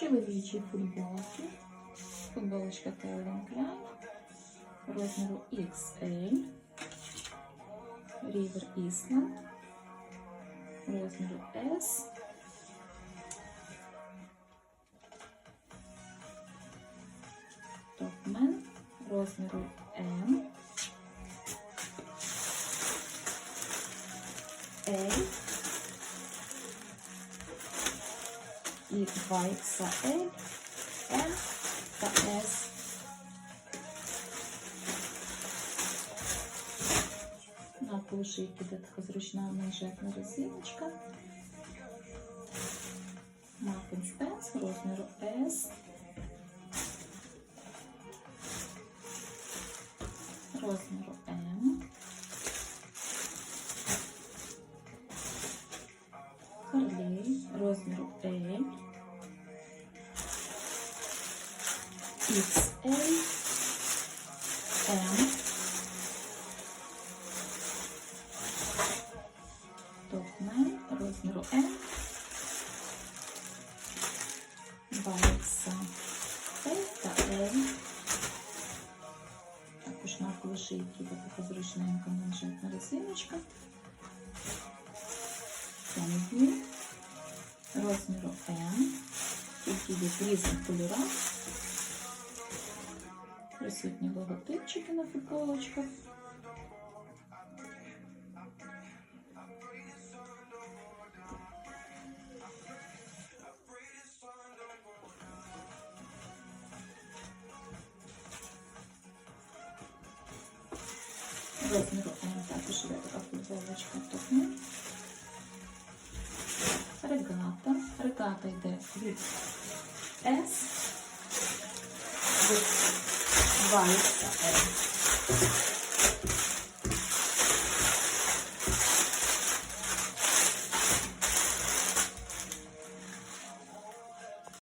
Чоловічі футболки. Футболочка Calvin Klein розміру XL. River Island розміру S. Топмен розміру М. L. І 2XL, M та S. На полушийки де така зручна манжетна резиночка. Mark Spence розміру S. Розміру Розміру L. XL. M. Топмен розміру М. Байкса L та L. Також навколо шийки така зручненька манжетна резиночка. Темні. Розміру М. Які є в різних кольорах. Присутні логотипчики на футболочках. Розміру М також є така футболочка топна. Регата. Регата йде від S. Від 2 XL.